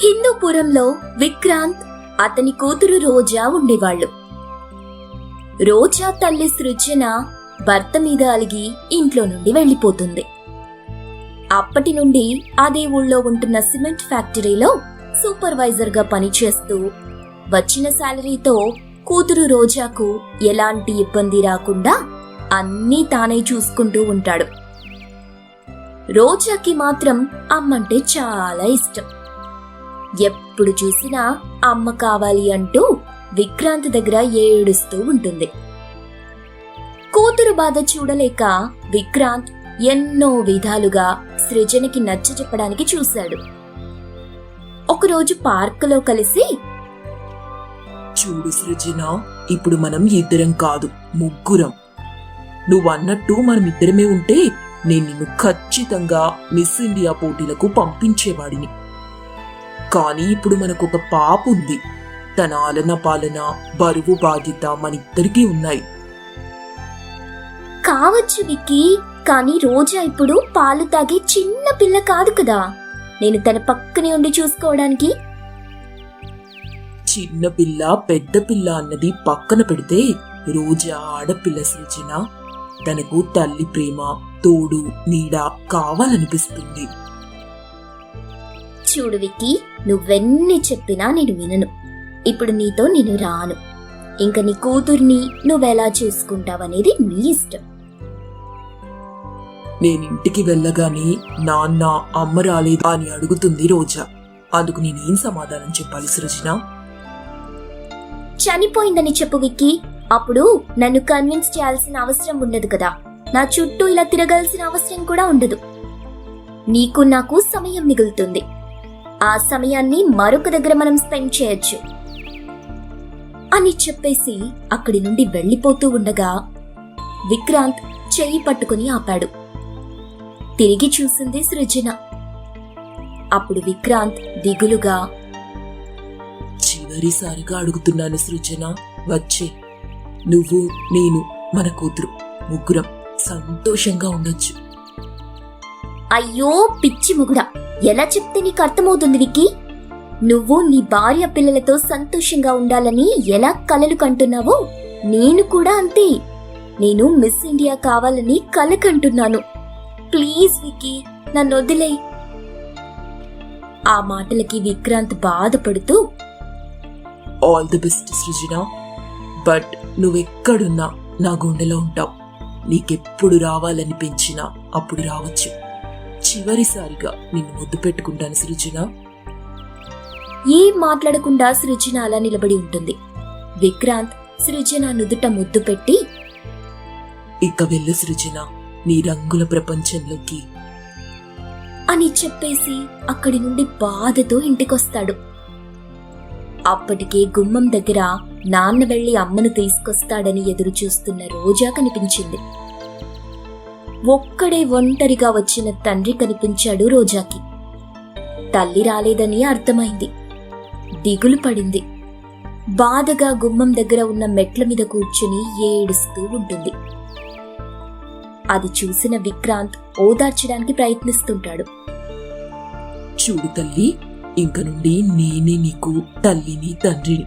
హిందూపురంలో విక్రాంత్ అతని కూతురు రోజా ఉండేవాళ్ళు. రోజా తల్లి సృజన భర్త మీద అలిగి ఇంట్లో నుండి వెళ్ళిపోతుంది. అప్పటి నుండి అదే ఊళ్ళో ఉంటున్న సిమెంట్ ఫ్యాక్టరీలో సూపర్వైజర్గా పనిచేస్తూ వచ్చిన శాలరీతో కూతురు రోజాకు ఎలాంటి ఇబ్బంది రాకుండా అన్నీ తానే చూసుకుంటూ ఉంటాడు. రోజాకి మాత్రం అమ్మంటే చాలా ఇష్టం. ఎప్పుడు చూసినా అమ్మ కావాలి అంటూ విక్రాంత్ దగ్గర ఏడుస్తూ ఉంటుంది. కూతురు బాధ చూడలేక విక్రాంత్ ఎన్నో విధాలుగా సృజనకి నచ్చ చెప్పడానికి చూశాడు. ఒకరోజు పార్కులో కలిసి చూడు సృజన ఇప్పుడు మనం ఇద్దరం కాదు ముగ్గురం. నువ్వన్నట్టు మనం ఇద్దరమే ఉంటే నేను నిన్ను ఖచ్చితంగా మిస్ ఇండియా పోటీలకు పంపించేవాడిని. కానీ ఇప్పుడు మనకు ఒక పాప ఉంది. తన ఆలన పాలన బరువు బాధ్యత మనిద్దరికీ ఉన్నాయి. కావచ్చు విక్కీ కానీ రోజా ఇప్పుడు పాలు తాగే చిన్న పిల్ల కాదు కదా. నేను తన పక్కనే ఉండి చూసుకోవడానికి. చిన్న పిల్ల పెద్ద పిల్ల అన్నది పక్కన పెడితే రోజా ఆడపిల్ల సృజన తనకు తల్లి ప్రేమ తోడు నీడ కావాలనిపిస్తుంది. చూడు విక్కీ నువ్వెన్ని చెప్పినా నేను వినను. ఇప్పుడు నీతో నేను రాను. ఇంక నీ కూతుర్ని నువ్వెలా చేసుకుంటావనేది నీ ఇష్టం. నేను ఇంటికి వెళ్ళగానే నాన్న అమ్మ రాలేదా అని అడుగుతుంది రోజా. అందుకు నేనేం సమాధానం చెప్పాలి సృజన? చనిపోయిందని చెప్పు విక్కీ. అప్పుడు నన్ను కన్విన్స్ చేయాల్సిన అవసరం ఉండదు కదా. నా చుట్టూ ఇలా తిరగాల్సిన అవసరం కూడా ఉండదు. నీకు నాకు సమయం మిగులుతుంది. ఆ సమయాన్ని మరొక దగ్గర మనం స్పెండ్ చేయొచ్చు. అని చెప్పేసి అక్కడి నుండి వెళ్ళిపోతూ ఉండగా విక్రాంత్ చెయ్యి పట్టుకుని ఆపాడు. తిరిగి చూసింది సృజన. అప్పుడు విక్రాంత్ దిగులుగా చివరిసారిగా అడుగుతున్నాను సృజన వచ్చే. నువ్వు నేను మన కూతురు ముగ్గురం సంతోషంగా ఉండొచ్చు. అయ్యో పిచ్చి ముగుడా. ఎలా చెప్తే నీకు అర్థమవుతుంది విక్కీ? నువ్వు నీ భార్య పిల్లలతో సంతోషంగా ఉండాలని ఎలా కలలు కంటున్నావో నేను కూడా అంతే. నేను మిస్ ఇండియా కావాలని కల కంటున్నాను. ప్లీజ్ వికి నన్ను వదిలే ఆ మాటలకి విక్రాంత్ బాధపడుతూ all the best Srujana but నువ్వెక్కడున్నా నా గుండెలో ఉంటావు. నీకెప్పుడు రావాలనిపించినా అప్పుడు రావచ్చు. చివరిసారిగా నిన్ను ముద్దు పెట్టుకుంటాను సృజన. ఏం మాట్లాడకుండా సృజన అలా నిలబడి ఉంటుంది. విక్రాంత్ సృజన నుదుట ముద్దు పెట్టి ఇక వెళ్ళు సృజన నీ రంగుల ప్రపంచంలోకి. అని చెప్పేసి అక్కడి నుండి బాధతో ఇంటికొస్తాడు. అప్పటికే గుమ్మం దగ్గర నాన్న వెళ్ళి అమ్మను తీసుకొస్తాడని ఎదురు చూస్తున్న రోజా కనిపించింది. ఒక్కడే ఒంటరిగా వచ్చిన తండ్రి కనిపించాడు రోజాకి. తల్లి రాలేదని అర్థమైంది. దిగులు పడింది. బాధగా గుమ్మం దగ్గర ఉన్న మెట్ల మీద కూర్చుని ఏడుస్తూ ఉంటుంది. అది చూసిన విక్రాంత్ ఓదార్చడానికి ప్రయత్నిస్తుంటాడు. చూడు తల్లి ఇంక నుండి నేనే నీకు తల్లిని తండ్రిని.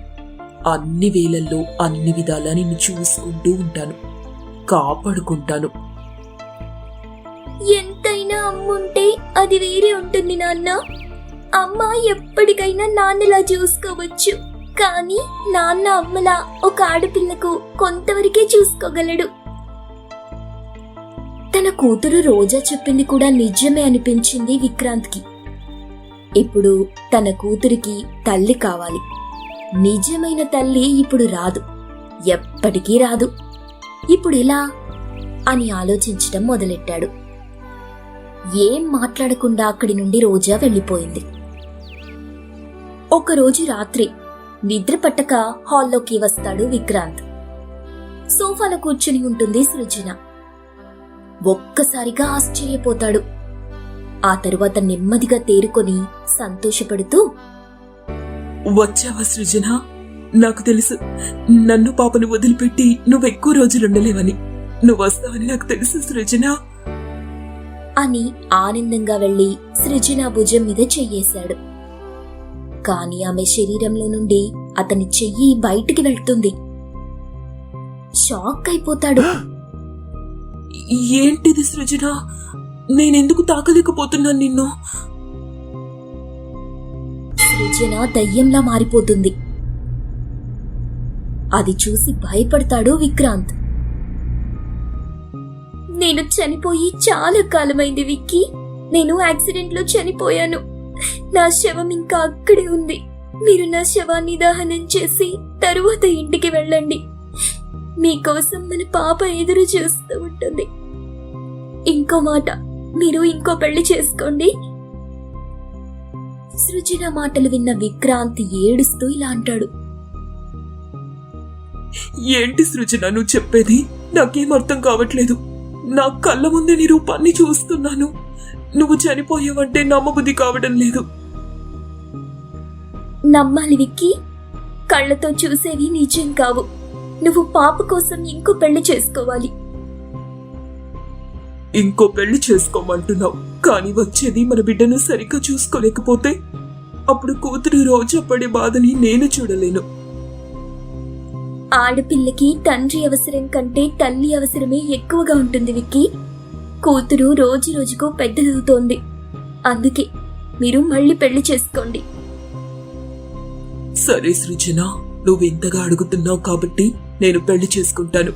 అన్ని వేళల్లో అన్ని విధాలా నిన్ను చూసుకుంటూ ఉంటాను. కాపాడుకుంటాను. ఎంతైనా అమ్ముంటే అది వేరే ఉంటుంది నాన్న. అమ్మ ఎప్పటికైనా నాన్నలా చూసుకోవచ్చు. కానీ నాన్న అమ్మలా ఒక ఆడపిల్లకు కొంతవరకే చూసుకోగలడు. తన కూతురు రోజా చెప్పింది కూడా నిజమే అనిపించింది విక్రాంత్కి. ఇప్పుడు తన కూతురికి తల్లి కావాలి. నిజమైన తల్లి ఇప్పుడు రాదు. ఎప్పటికీ రాదు. ఇప్పుడు ఎలా? అని ఆలోచించడం మొదలెట్టాడు. ఏం మాట్లాడకుండా అక్కడి నుండి రోజా వెళ్ళిపోయింది. ఒకరోజు రాత్రి నిద్ర పట్టక హాల్లోకి వస్తాడు విక్రాంత్. సోఫాలో కూర్చుని ఉంటుంది సృజన. ఒక్కసారిగా ఆశ్చర్యపోతాడు. ఆ తరువాత నెమ్మదిగా తేరుకొని సంతోషపడుతూ వచ్చావా సృజన? నాకు తెలుసు. నన్ను పాపను వదిలిపెట్టి నువ్వు ఎక్కువ రోజులు ఉండలేవని నువ్వు వస్తావని నాకు తెలుసు సృజన. అని ఆనందంగా వెళ్ళి సృజన భుజం మీద చెయ్యేశాడు. కాని ఆమె శరీరంలో నుండి అతని చెయ్యి బయటికి వెళ్తుంది. షాక్ అయిపోతాడు. ఏంటిది సృజన? నేనెందుకు తాకలేకపోతున్నాను నిన్ను? సృజన దయ్యంలా మారిపోతుంది. అది చూసి భయపడతాడు విక్రాంత్. నేను చనిపోయి చాలా కాలమైంది విక్కీ. నేను యాక్సిడెంట్లో చనిపోయాను. నా శవం ఇంకా అక్కడే ఉంది. మీరు నా శవాన్ని దహనం చేసి తరువాత ఇంటికి వెళ్ళండి. మీకోసం మన పాప ఎదురు చూస్తూ ఉంటుంది. ఇంకో మాట మీరు ఇంకో పెళ్ళి చేసుకోండి. సృజన మాటలు విన్న విక్రాంత్ ఏడుస్తూ ఇలా అంటాడు. ఏంటి సృజన నువ్వు చెప్పేది? నాకేం అర్థం కావట్లేదు. నా కళ్ళ ముందే నీ రూపాన్ని చూస్తున్నాను. నువ్వు చనిపోయావంటే నమ్మబుద్ధి కావడం లేదు. నమ్మాలి విక్కీ. కళ్ళతో చూసేవి నిజం కావు. నువ్వు పాప కోసం ఇంకో పెళ్ళి చేసుకోవాలి. ఇంకో పెళ్ళి చేసుకోమంటున్నావు. కానీ వచ్చేది మన బిడ్డను సరిగ్గా చూసుకోలేకపోతే అప్పుడు కూతురు రోజు పడే బాధని నేను చూడలేను. ఆడపిల్లకి తండ్రి అవసరం కంటే తల్లి అవసరమే ఎక్కువగా ఉంటుంది విక్కీ. కూతురు రోజు రోజుకు పెద్దదవుతోంది. అందుకే మీరు మళ్ళీ పెళ్ళి చేసుకోండి. సరే సృజన నువ్వు ఇంతగా అడుగుతున్నావు కాబట్టి నేను పెళ్ళి చేసుకుంటాను.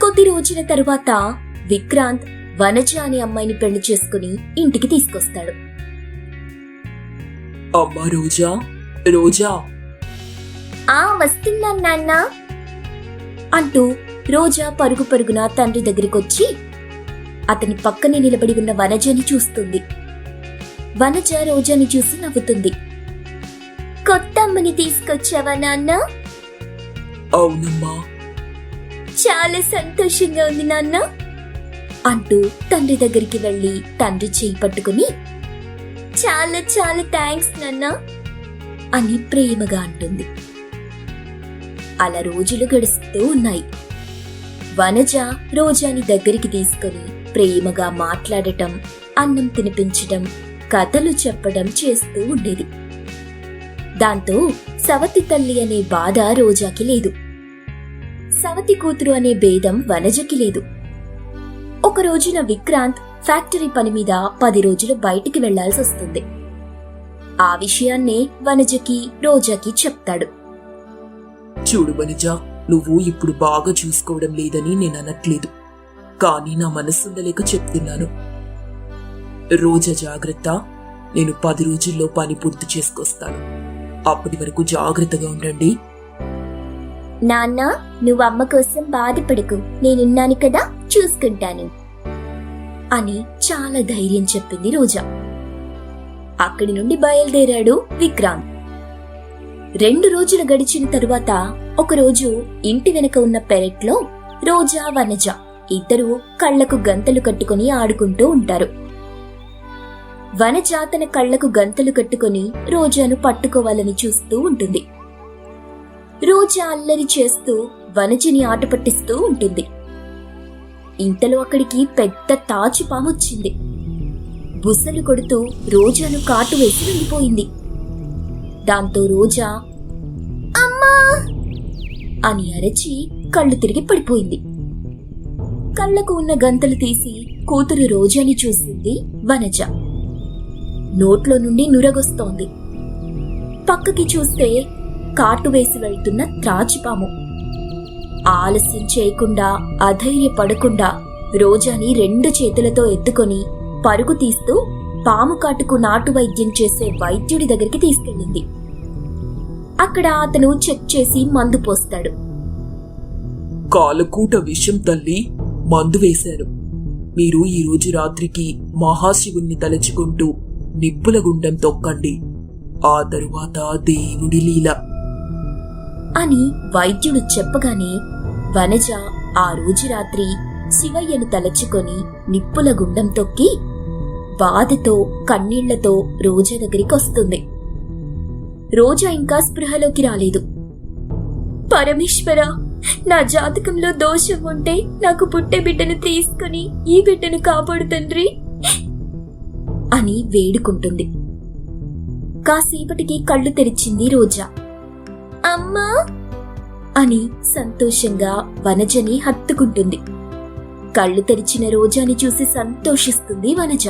కొద్ది రోజుల తరువాత విక్రాంత్ వనజ అనే అమ్మాయిని పెళ్ళి చేసుకుని ఇంటికి తీసుకొస్తాడు. అమ్మా రోజా రోజా ఆ వస్తున్నాను నాన్న? అంటూ రోజా పరుగు పరుగున తండ్రి దగ్గరికొచ్చి అతని పక్కనే నిలబడి ఉన్న వనజని చూస్తుంది. వనజ రోజాని చూసి నవ్వుతుంది. కొత్త అమ్మని తీసుకొచ్చావా నాన్న? అవునమ్మా. చాలా సంతోషంగా ఉంది నాన్న అంటూ తండ్రి దగ్గరికి వెళ్ళి తండ్రి చేయి పట్టుకుని చాలా చాలా థ్యాంక్స్ నాన్న అని ప్రేమగా అంటుంది. అలా రోజులు గడుస్తూ ఉన్నాయి. వనజ రోజాని దగ్గరికి తీసుకొని ప్రేమగా మాట్లాడటం అన్నం తినిపించటం కథలు చెప్పడం చేస్తూ ఉండేది. దాంతో సవతి తల్లి అనే బాధ రోజాకి లేదు. సవతి కూతురు అనే భేదం వనజకి లేదు. ఒక రోజున విక్రాంత్ ఫ్యాక్టరీ పని మీద పది రోజులు బయటికి వెళ్ళాల్సి వస్తుంది ఆ విషయాన్నే వనజకి రోజాకి చెప్తాడు. చూడు వనిజ నువ్వు ఇప్పుడు బాగా చూసుకోవడం లేదని నేను అనట్లేదు. కానీ నా మనసుండలేక చెప్తున్నాను. రోజా జాగ్రత్త నేను పది రోజుల్లో పని పూర్తి చేసుకొస్తాను. అప్పటి వరకు జాగ్రత్తగా ఉండండి. నాన్న నువ్వు అమ్మ కోసం బాధపడకు. నేనున్నాను కదా చూసుకుంటాను. అని చాలా ధైర్యం చెప్పింది రోజా. అక్కడి నుండి బయలుదేరాడు విక్రాంత్. రెండు రోజులు గడిచిన తరువాత ఒకరోజు ఇంటి వెనక ఉన్న పెరట్లో రోజా వనజ ఇద్దరూ కళ్ళకు గంతలు కట్టుకుని ఆడుకుంటూ ఉంటారు. వనజ తన కళ్ళకు గంతలు కట్టుకుని రోజాను పట్టుకోవాలని చూస్తూ ఉంటుంది. రోజా అల్లరి చేస్తూ వనజని ఆట పట్టిస్తూ ఉంటుంది. ఇంతలో అక్కడికి పెద్ద తాచుపాము వచ్చింది. బుసలు కొడుతూ రోజాను కాటు వేసి వెళ్ళిపోయింది. దాంతో రోజా అమ్మా! అని అరచి కళ్ళు తిరిగి పడిపోయింది. కళ్ళకు ఉన్న గంతలు తీసి కూతురు రోజాని చూసింది వనజ. నోట్లో నుండి నురగొస్తోంది. పక్కకి చూస్తే కాటు వేసి వెళ్తున్న త్రాచిపాము. ఆలస్యం చేయకుండా అధైర్యపడకుండా రోజాని రెండు చేతులతో ఎత్తుకొని పరుగు తీస్తూ పాము కాటుకు నాటు వైద్యం చేసే వైద్యుడి దగ్గరికి తీసుకెళ్ళింది. అక్కడ అతను చెక్ చేసి మందు పోస్తాడు. కాలకూట విషం తల్లి మందు వేశాను మీరు ఈ రోజు రాత్రికి మహాశివుణ్ణి తలుచుకుంటూ నిప్పుల గుండం తొక్కండి. ఆ తరువాత దేవుడి లీల. అని వైద్యుడు చెప్పగానే వనజ ఆ రోజు రాత్రి శివయ్యను తలచుకొని నిప్పుల గుండం తొక్కి బాధతో కన్నీళ్ళతో రోజా దగ్గరికి వస్తుంది. రోజా ఇంకా స్పృహలోకి రాలేదు. పరమేశ్వర నా జాతకంలో దోషం ఉంటే నాకు పుట్టే బిడ్డను తీసుకుని ఈ బిడ్డను కాపాడు తండ్రి అని వేడుకుంటుంది. కాసేపటికి కళ్ళు తెరిచింది రోజా. అమ్మా! అని సంతోషంగా వనజని హత్తుకుంటుంది. కళ్ళు తెరిచిన రోజాని చూసి సంతోషిస్తుంది వనజ.